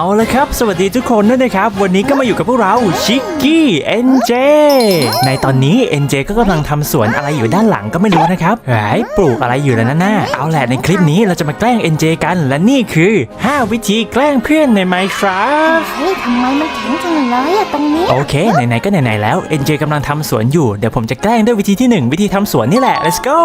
เอาละครับ สวัสดีทุกคนด้วยนะครับ วันนี้ก็มาอยู่กับพวกเราชิกกี้เอ็นเจในตอนนี้เอ็นเจก็กำลังทำสวนอะไรอยู่ด้านหลังก็ไม่รู้นะครับหายปลูกอะไรอยู่แล้วนะน่าเอาแหละในคลิปนี้เราจะมาแกล้งเอ็นเจกัน และนี่คือ 5 วิธีแกล้งเพื่อนใน Minecraft เฮ้ยทำไมมันแข็งจังเลยอะตรงนี้ โอเค ไหนๆก็ไหนๆแล้วเอ็นเจกำลังทำสวนอยู่เดี๋ยวผมจะแกล้งด้วยวิธีที่ 1 วิธีทำสวนนี่แหละ let's go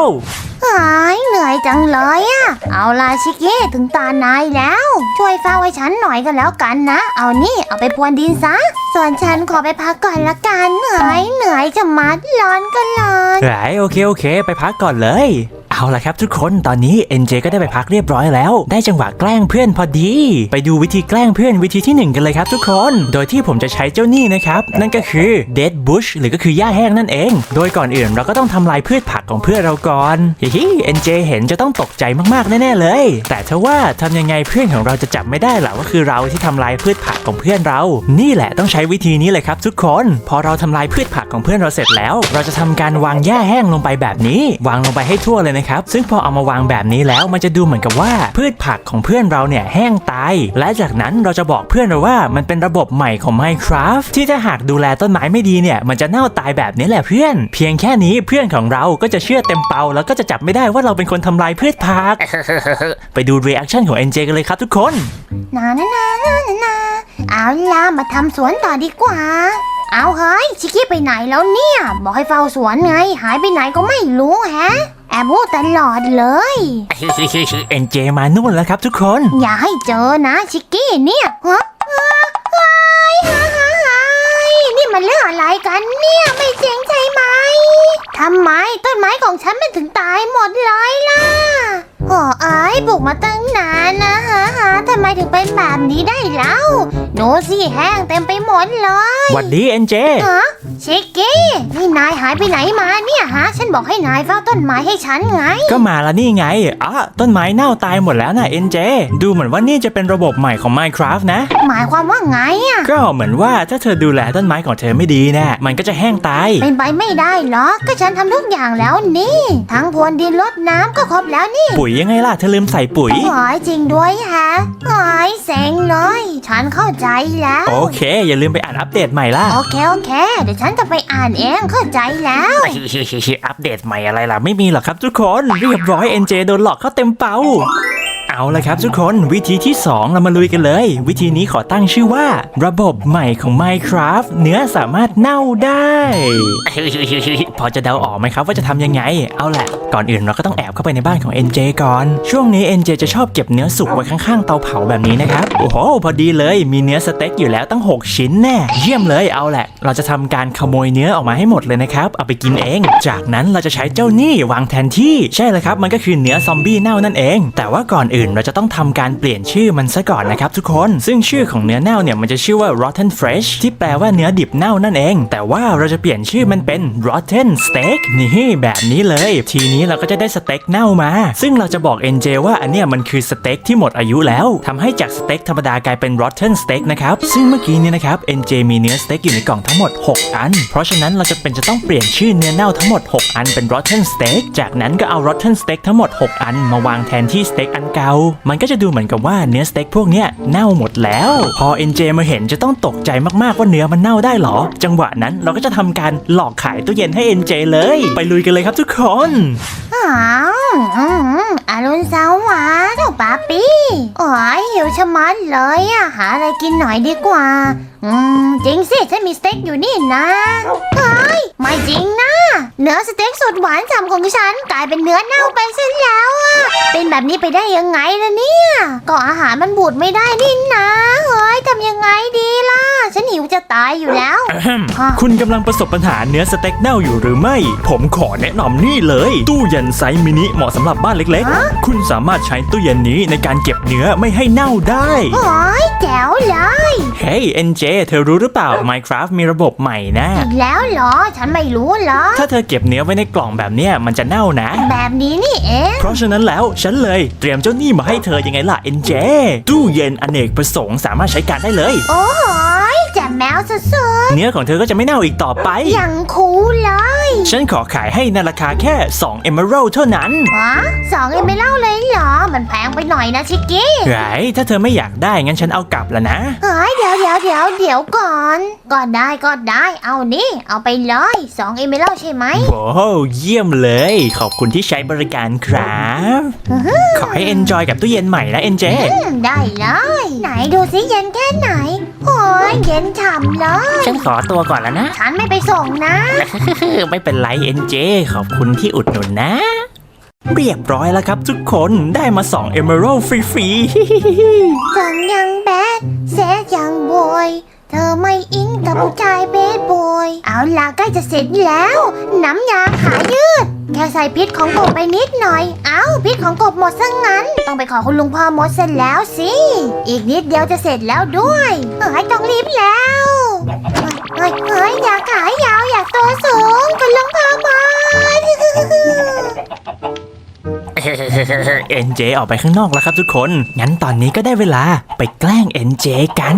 หายเหนื่อยจังเลยอะเอาล่ะชิคกี้ถึงตานายแล้ว ช่วยเฝ้าไว้ฉันหน่อยก็แล้วกันนะ เอานี่เอาไปพรวนดินซะ ส่วนฉันขอไปพักก่อนละกันหายเหนื่อยจะมัดร้อนก็ร้อน ไหนโอเคโอเค ไปพักก่อนเลย เอาละครับทุกคนตอนนี้ NJ ก็ได้ไปพักเรียบร้อยแล้ว ได้จังหวะแกล้งเพื่อนพอดี ไปดูวิธีแกล้งเพื่อนวิธีที่หนึ่งกันเลยครับทุกคน โดยที่ผมจะใช้เจ้านี่นะครับ นั่นก็คือ dead bush หรือก็คือหญ้าแห้งนั่นเอง โดยก่อนอื่นเราก็ต้องทำลายพืชผักของเพื่อนเราก่อนฮิฮิ NJ เห็นจะต้องตกใจมากๆแน่ๆเลย แต่ถ้าว่าทำยังไงเพื่อนของเราจะจับไม่ได้หรอว่าคือเราที่ทำลายพืชผักของเพื่อนเรา นี่แหละต้องใช้วิธีนี้เลยครับทุกคน พอเราทำลายพืชผักของเพื่อนเราเสร็จแล้ว เราจะทำการวางหญ้าแห้งลงไปแบบนี้ วางลงไปให้ทั่วเลยนะครับซึ่งพอเอามาวางแบบนี้แล้วมันจะดูเหมือนกับว่าพืชผักของเพื่อนเราเนี่ยแห้งตาย และจากนั้นเราจะบอกเพื่อนเราว่ามันเป็นระบบใหม่ของ Minecraft ที่ถ้าหากดูแลต้นไม้ไม่ดีเนี่ยมันจะเน่าตายแบบนี้แหละเพื่อน เพียงแค่นี้เพื่อนของเราก็จะเชื่อเต็มเปา แล้วก็จะจับไม่ได้ว่าเราเป็นคนทำลายพืชผัก ไปดู reaction ของ NJ กันเลยครับทุกคน นานานานานานาเอาล่ะมาทำสวนต่อดีกว่า เอาเฮ้ยชิคกี้ไปไหนแล้วเนี่ย บอกให้เฝ้าสวนไง หายไปไหนก็ไม่รู้แฮะ แอบพูดตลอดเลย NJ มานู่นแล้วครับทุกคน อย่าให้เจอนะชิคกี้เนี่ยฮะฮะฮายฮะฮะฮายนี่มันเรื่องอะไรกันเนี่ยไม่เจ๋งใช่ไหมทำไมต้นไม้ของฉันมันถึงตายหมดเลยล่ะโอ้เอ้ยปลูกมาตั้งนานนะฮะฮะทำไมถึงเป็นแบบนี้ได้แล้ว หนูสิแห้งเต็มไปหมดเลยหวัดดี NJ ฮะชิคกี้นี่นายหายไปไหนมาเนี่ยฮะ ฉันบอกให้นายเฝ้าต้นไม้ให้ฉันไง ก็มาแล้วนี่ไงอะต้นไม้เน่าตายหมดแล้วนะ NJ ดูเหมือนว่านี่จะเป็นระบบใหม่ของ Minecraft นะ หมายความว่าไงอะก็เหมือนว่าถ้าเธอดูแลต้นไม้ของเธอไม่ดีนะมันก็จะแห้งตายเป็นไปไม่ได้หรอกก็ฉันทำทุกอย่างแล้วนี่ ทั้งพรวนดินรดน้ำก็ครบแล้วนี่ ปุ๋ยยังไงล่ะเธอลืมใส่ปุ๋ยหอยจริงด้วยฮะหอยเซ็งเลย ฉันเข้าใจแล้ว โอเค อย่าลืมไปอ่านอัปเดตใหม่ล่ะโอเคโอเค เดี๋ยวฉันจะไปอ่านเองเข้าใจแล้ว อัปเดตใหม่อะไรล่ะ ไม่มีหรอกครับทุกคน เรียบร้อย NJ โดนหลอกเข้าเต็มเป้า เอาละครับทุกคนวิธีที่ 2 เรามาลุยกันเลย วิธีนี้ขอตั้งชื่อว่า ระบบใหม่ของ Minecraft เนื้อสามารถเน่าได้ พอจะเดาออกไหมครับว่าจะทำยังไง เอาแหละ ก่อนอื่นเราก็ต้องแอบเข้าไปในบ้านของ NJ ก่อน ช่วงนี้ NJ จะชอบเก็บเนื้อสุกไว้ข้างๆเตาเผาแบบนี้นะครับโอ้โหพอดีเลยมีเนื้อสเต็กอยู่แล้วตั้ง 6 ชิ้นแน่เยี่ยมเลยเอาแหละ เราจะทำการขโมยเนื้อออกมาให้หมดเลยนะครับเอาไปกินเอง จากนั้นเราจะใช้เจ้านี่วางแทนที่ใช่เลยครับมันก็คือเนื้อซอมบี้เน่านั่นเอง แต่ว่าก่อนอื่นเราจะต้องทำการเปลี่ยนชื่อมันซะก่อนนะครับทุกคน ซึ่งชื่อของเนื้อเน่าเนี่ยมันจะชื่อว่า rotten fresh ที่แปลว่าเนื้อดิบเน่านั่นเอง แต่ว่าเราจะเปลี่ยนชื่อมันเป็น rotten steak นี่แบบนี้เลย ทีนี้เราก็จะได้สเต็กเน่ามา ซึ่งเราจะบอก NJ ว่าอันเนี้ยมันคือสเต็กที่หมดอายุแล้วทำให้จากสเต็กธรรมดากลายเป็น rotten steak นะครับ ซึ่งเมื่อกี้นี้นะครับ NJ มีเนื้อสเต็กอยู่ในกล่องทั้งหมด 6 อัน เพราะฉะนั้นเราจะเป็นจะต้องเปลี่ยนชื่อเนื้อเน่าทั้งหมด 6 อันเป็น rotten steak จากนั้นก็เอา rotten steak ทั้งหมด 6 อัน มาวางแทนที่สเต็กอันเก่ามันก็จะดูเหมือนกับว่าเนื้อสเต็กพวกเนี้ยเน่าหมดแล้ว พอเอ็นเจมาเห็นจะต้องตกใจมากๆว่าเนื้อมันเน่าได้เหรอ จังหวะนั้นเราก็จะทำการหลอกขายตู้เย็นให้เอ็นเจเลย ไปลุยกันเลยครับทุกคนอ้าวอืมอรุณสวัสดิ์เจ้าป๊าปี้ โอ้ยหิวชะมัดเลยอะหาอะไรกินหน่อยดีกว่า อืมจริงสิฉันมีสเต็กอยู่นี่นะเฮ้ยไม่จริงนะ เนื้อสเต็กสุดหวานฉ่ำของฉันกลายเป็นเนื้อเน่าไปซะแล้วอะเป็นแบบนี้ไปได้ยังไงล่ะเนี่ยก็อาหารมันบูดไม่ได้นี่นะเฮ้ยทำยังไงดีล่ะ ฉันหิวจะตายอยู่แล้ว คุณกำลังประสบปัญหาเนื้อสเต็กเน่าอยู่หรือไม่ ผมขอแนะนำนี่เลย ตู้เย็นไซส์มินิเหมาะสำหรับบ้านเล็กฮะๆคุณสามารถใช้ตู้เย็นนี้ในการเก็บเนื้อไม่ให้เน่าได้โอ้ยแจ๋วเลยเฮ้ย NJ เธอรู้หรือเปล่า Minecraft มีระบบใหม่นะ อีกแล้วเหรอ ฉันไม่รู้เหรอ ถ้าเธอเก็บเนื้อไว้ในกล่องแบบเนี้ยมันจะเน่านะ แบบนี้นี่เอง เพราะฉะนั้นแล้วฉันเลยเตรียมเจ้านี่มาให้เธอยังไงล่ะ NJ ตู้เย็นอเนกประสงค์สามารถใช้การได้เลย โอ้ยแจ่มแมวสุดเนื้อของเธอก็จะไม่เน่าอีกต่อไป ๆอย่างคูลเลยฉันขอขายให้ในราคาแค่2 Emerald เท่านั้นฮะสองเอ็มไม่เล่าเลยเหรอ มันแพงไปหน่อยนะชิกกี้ไรถ้าเธอไม่อยากได้งั้นฉันเอากลับแล้วนะ เฮ้ยเดี๋ยวเดี๋ยวเดี๋ยวเดี๋ยวก่อน ก็ได้ก็ได้เอานี่ เอาไปเลยสองเอ็มไม่เล่าใช่ไหม โอ้โหเยี่ยมเลย ขอบคุณที่ใช้บริการครับ ขอให้ enjoy กับตู้เย็นใหม่นะเอ็นเจ อืม ได้เลย ไหนดูสิเย็นแค่ไหนโอ้ยเย็นฉ่ำเลย ฉันขอตัวก่อนแล้วนะ ฉันไม่ไปส่งนะ ไม่เป็นไรเอ็นเจขอบคุณที่อุดหนุนนะ เรียบร้อยแล้วครับทุกคนได้มา2 Emerald ฟรีๆจังยังแบดแซดยังบอย เธอไม่อินกับผู้ชายเบสบอยเอาล่ะใกล้จะเสร็จแล้ว น้ำยาขายืด แค่ใส่พิษของกบไปนิดหน่อย เอาพิษของกบหมดซะงั้น ต้องไปขอคุณลุงพ่อมดเสร็จแล้วสิ อีกนิดเดียวจะเสร็จแล้วด้วยเฮ้ยต้องรีบแล้วเฮ้ยเฮ้ยอยากขายาวอยากตัวสูงคุณลุงพ่อมด เอ็นเจออกไปข้างนอกแล้วครับทุกคน งั้นตอนนี้ก็ได้เวลาไปแกล้งเอ็นเจกัน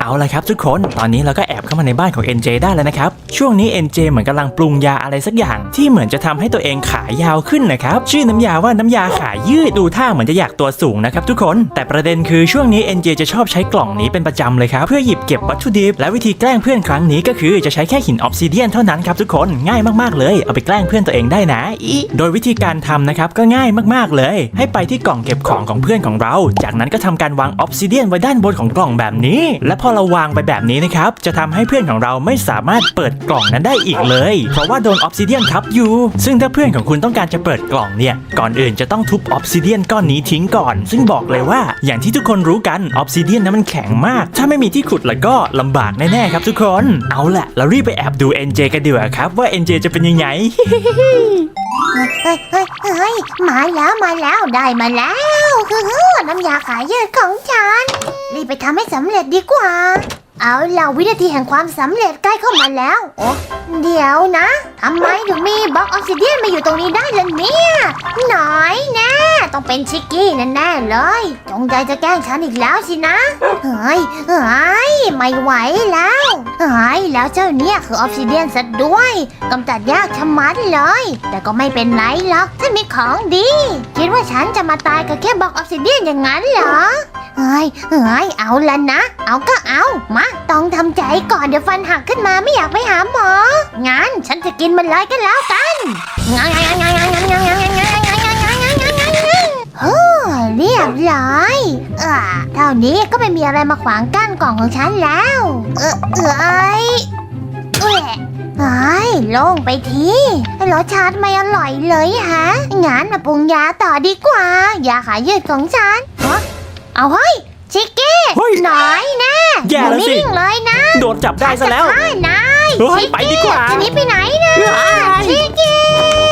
เอาละครับทุกคน ตอนนี้เราก็แอบ เข้ามาในบ้านของ NJ ได้แล้วนะครับ ช่วงนี้ NJ เหมือนกำลังปรุงยาอะไรสักอย่าง ที่เหมือนจะทำให้ตัวเองขายาวขึ้นนะครับ ชื่อน้ำยาว่าน้ำยาขายืดดูท่าเหมือนจะอยากตัวสูงนะครับทุกคน แต่ประเด็นคือช่วงนี้ NJ จะชอบใช้กล่องนี้เป็นประจำเลยครับ เพื่อหยิบเก็บวัตถุดิบ และวิธีแกล้งเพื่อนครั้งนี้ก็คือจะใช้แค่หินออฟซิเดียนเท่านั้นครับทุกคนง่ายมากๆเลย เอาไปแกล้งเพื่อนตัวเองได้นะอีโดยวิธีการทำนะครับก็ง่ายมากๆเลย ให้ไปที่กล่องเก็บของของเพื่อนของเรา จากนั้นก็ทำการวางออฟซิเดียนไว้ด้านบนของกล่องแบบนี้ และพอเราวางไปแบบนี้นะครับจะทำใให้เพื่อนของเราไม่สามารถเปิดกล่องนั้นได้อีกเลย เพราะว่าโดนออฟซิเดียนทับอยู่ ซึ่งถ้าเพื่อนของคุณต้องการจะเปิดกล่องเนี่ย ก่อนอื่นจะต้องทุบออฟซิเดียนก้อนนี้ทิ้งก่อน ซึ่งบอกเลยว่าอย่างที่ทุกคนรู้กันออฟซิเดียนนั้นมันแข็งมาก ถ้าไม่มีที่ขุดแล้วก็ลำบากแน่ๆครับทุกคน เอาละเรารีบไปแอบดู NJ กันดีกว่าครับว่า NJ จะเป็นยังไงเฮ้ยเฮ้ยเฮ้ยเฮ้ยมาแล้วมาแล้วได้มาแล้วคือน้ำยาขายยืดของฉันรีบไปทำให้สำเร็จดีกว่า เอาล่ะวินาทีแห่งความสำเร็จใกล้เข้ามาแล้วโอ้เดี๋ยวนะทำไมถึงมีบล็อกออกซิเดียนมาอยู่ตรงนี้ได้ล่ะเนี่ยหน่อยแน่ต้องเป็นชิกกี้แน่ๆเลย จงใจจะแกล้งฉันอีกแล้วสินะเฮ้ยเฮ้ยไม่ไหวแล้วเฮ้ยแล้วเจ้าเนี่ยคือออฟซิเดียนซะด้วยกำจัดยากชะมัดเลย แต่ก็ไม่เป็นไรหรอกฉันมีของดี คิดว่าฉันจะมาตายกับแค่บล็อกออฟซิเดียนอย่างนั้นเหรอเฮ้ยเฮ้ยเอาละนะ เอาก็เอา ใจก่อนเดี๋ยวฟันหักขึ้นมาไม่อยากไปหาหมอ งั้นฉันจะกินมันเลยก็แล้วกันงางางางางางางางางางางางางางางางางเฮ้เรียบร้อยอ่าเท่านี้ก็ไม่มีอะไรมาขวางกั้นกล่องของฉันแล้ว เออเอยเอ้ยเฮ้โล่งไปทีรสชาติไม่อร่อยเลยฮะงั้นมาปรุงยาต่อดีกว่า ยาขายยืดของฉันเอาเฮ้ย ชิกกี้เฮ้ยหน่อยแน่แย่แล้วสิ อยู่นิ่งๆเลยนะโดนจับได้ซะแล้วใช่นายเฮ้ยชิไปดีกว่า จะหนีไปไหนนะเฮ้ย ชิกกี้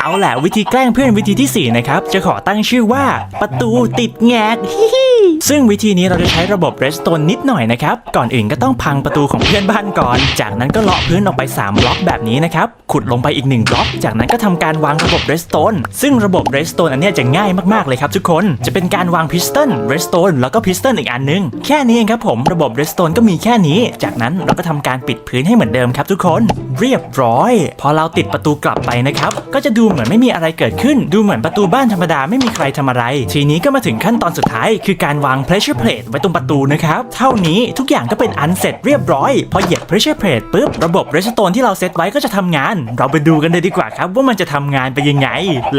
เอาแหละวิธีแกล้งเพื่อนวิธีที่ 4 นะครับ จะขอตั้งชื่อว่าประตูติดแงกฮิฮิซึ่งวิธีนี้เราจะใช้ระบบเรสโตนนิดหน่อยนะครับ ก่อนอื่นก็ต้องพังประตูของเพื่อนบ้านก่อน จากนั้นก็เลาะพื้นออกไป 3 บล็อกแบบนี้นะครับ ขุดลงไปอีก 1 บล็อก จากนั้นก็ทำการวางระบบเรสโตนซึ่งระบบเรสโตนอันนี้จะง่ายมากๆเลยครับทุกคน จะเป็นการวางพิสตันเรสโตนแล้วก็พิสตันอีกอันนึง แค่นี้เองครับผม ระบบเรสโตนก็มีแค่นี้ จากนั้นเราก็ทำการปิดพื้นให้เหมือนเดิมครับทุกคน เรียบร้อย พอเราติดประตูกลับไปนะครับ ก็จะดููเหมือนไม่มีอะไรเกิดขึ้น ดูเหมือนประตูบ้านธรรมดาไม่มีใครทำอะไร ทีนี้ก็มาถึงขั้นตอนสุดท้าย คือการวาง pressure plate ไว้ตรงประตูนะครับ เท่านี้ทุกอย่างก็เป็นอันเสร็จเรียบร้อย พอเหยียบ pressure plate ปุ๊บ ระบบ redstone ที่เราเซตไว้ก็จะทำงาน เราไปดูกันเลยดีกว่าครับ ว่ามันจะทำงานไปยังไง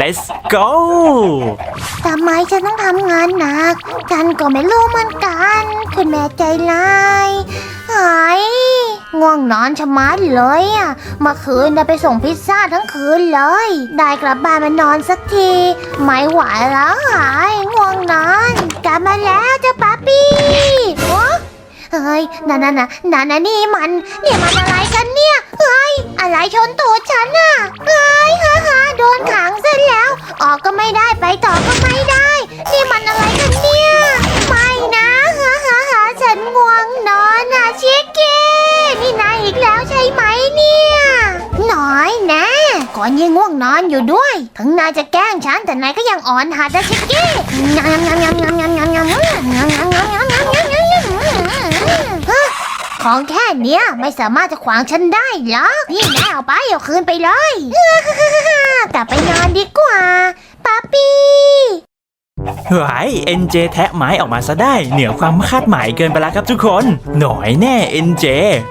let's go ทำไมฉันต้องทำงานหนัก ฉันก็ไม่รู้เหมือนกันคุณแม่ใจร้ายหายง่วงนอนชะมัดเลยอะเมื่อคืนได้ไปส่งพิซซ่าทั้งคืนเลยได้กลับบ้านมานอนสักที ไม่ไหวแล้วหายง่วงนอน กลับมาแล้วเจ้าป๊าปี้โอเฮ้ยนั่นน่ะนะนั่นน่ะนี่มันนี่มันอะไรกันเนี่ยเฮ้ยอะไรชนตูดฉันอะเฮ้ยฮ่าฮ่าโดนขังเสร็จแล้ว ออกก็ไม่ได้ไปต่อก็ไม่ได้ นี่มันอะไรกันเนี่ย อยู่ด้วย ถึงนายจะแกล้งฉันแต่นายก็ยังอ่อนหัดนะชิคกี้งามงามงามงามงามงของแค่นี้ไม่สามารถจะขวางฉันได้หรอกนี่แน่เอาไปเอาคืนไปเลยแต่ไปนอนดีกว่าป๊าปี้ เฮ้ยเอ็นเจแทะไม้ออกมาซะได้ เหนือความคาดหมายเกินไปแล้วครับทุกคน หน่อยแน่เอ็นเจ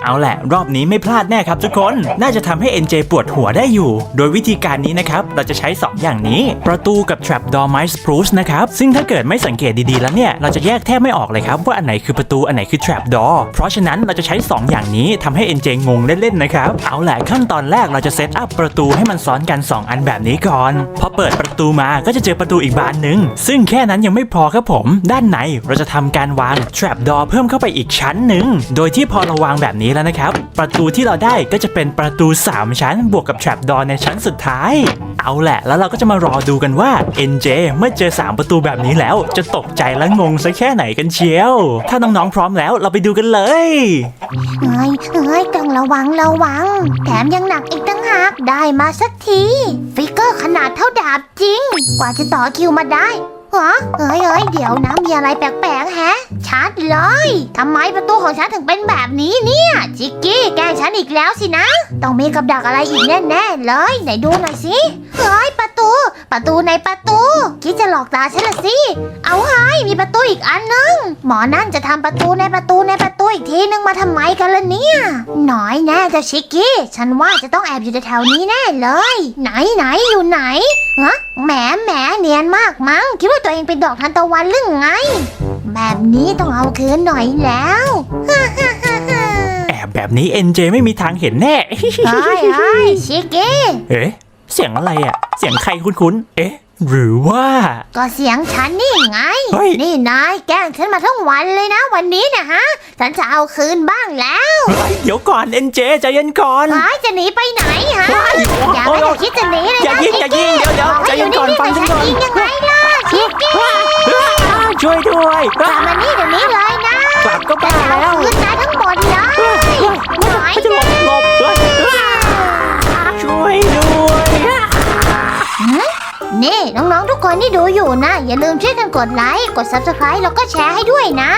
เอาแหละ รอบนี้ไม่พลาดแน่ครับทุกคน น่าจะทำให้เอ็นเจปวดหัวได้อยู่ โดยวิธีการนี้นะครับ เราจะใช้ 2 อย่างนี้ ประตูกับ trap door ไม้สปรูซนะครับ ซึ่งถ้าเกิดไม่สังเกตดีๆแล้วเนี่ย เราจะแยกแทบไม่ออกเลยครับ ว่าอันไหนคือประตูอันไหนคือ trap door เพราะฉะนั้นเราจะใช้ 2 อย่างนี้ทำให้เอ็นเจงงเล่นๆนะครับ เอาแหละขั้นตอนแรกเราจะเซตอัพประตูให้มันซ้อนกัน 2 อันแบบนี้ก่อน พอเปิดประตูมาก็จะเจอประตูอีกบานหนึ่งซึ่งแค่นั้นยังไม่พอครับผม ด้านในเราจะทำการวาง trap door เพิ่มเข้าไปอีกชั้นหนึ่ง โดยที่พอเราวางแบบนี้แล้วนะครับ ประตูที่เราได้ก็จะเป็นประตู 3 ชั้น บวกกับ trap door ในชั้นสุดท้าย เอาแหละ แล้วเราก็จะมารอดูกันว่า NJ เมื่อเจอ 3 ประตูแบบนี้แล้ว จะตกใจและงงสักแค่ไหนกันเชียว ถ้าน้องๆพร้อมแล้วเราไปดูกันเลยเฮ้ยเฮ้ยต้องระวังระวัง แถมยังหนักอีกตั้งหากได้มาสักที ฟิกเกอร์ขนาดเท่าดาบจริง กว่าจะต่อคิวมาได้ เหรอเฮ้ยเฮ้ยเดี๋ยวนะมีอะไรแปลกๆแฮะ ชัดเลยทำไมประตูของฉันถึงเป็นแบบนี้เนี่ย จิกกี้แกล้งฉันอีกแล้วสินะ ต้องมีกับดักอะไรอีกแน่ๆเลย ไหนดูหน่อยสิเฮ้ยประตู ประตูในประตู คิดจะหลอกตาฉันละสิ เอาเฮ้ยมีประตูอีกอันนึง หมอนั่นจะทำประตูในประตูในประตูอีกทีนึงมาทำไมกันล่ะเนี่ยหน่อยแน่เจ้าชิกกี้ ฉันว่าจะต้องแอบอยู่แถวนี้แน่เลย ไหนไหนอยู่ไหนฮะแหมแหมเนียนมากมั้งคิดว่าตัวเองเป็นดอกทานตะวันหรือไง แบบนี้ต้องเอาคืนหน่อยแล้ว แอบแบบนี้ NJ ไม่มีทางเห็นแน่เฮ้ยเฮ้ยชิกกี้เอ๊ะ เสียงอะไรอะเสียงใครคุ้นๆ เอ๊ะ หรือว่า ก็เสียงฉันนี่ไง เฮ้ย นี่นายแกล้งฉันมาทั้งวันเลยนะวันนี้นะฮะ ฉันจะเอาคืนบ้างแล้วเฮ้ยเดี๋ยวก่อน NJ ใจเย็นก่อนหายจะหนีไปไหน ฮะอย่าโอ้ไม่ยได้คิดจะหนีเลยอย่านะยิงอย่ายิงเดี๋ยวเดี๋ยวบกใจให้เย็นก่อนยู่ฟังฉันก่อนแต่ฉัยิงยังไงล่ะชิกกี้ช่วยด้วยกลับมานี่เดี๋ยวนี้เลยนะกลับก็จะบ้าเอาแล้วคืนนายทั้งหมดเลยหน่อยไม่จะหลบหลบเฮ้ยช่วยด้วยนี่น้องๆทุกคนที่ดูอยู่นะ อย่าลืมช่วยกันกดไลค์กด subscribe แล้วก็แชร์ให้ด้วยนะ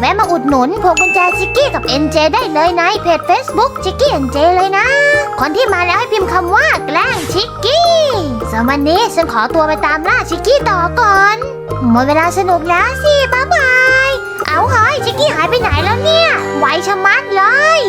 แวก็แวะมาอุดหนุนพวงกุญแจชิกกี้กับ NJ ได้เลยในเพจ Facebook ชิกกี้ NJ เลยนะ คนที่มาแล้วให้พิมพ์คำว่าแกล้งชิกกี้ส่วนวันนี้ฉันขอตัวไปตามล่าชิกกี้ต่อก่อน หมดเวลาสนุกแล้วสิบ๊ายบาย เอาเฮ้ยชิกกี้หายไปไหนแล้วเนี่ย ไวชะมัดเลย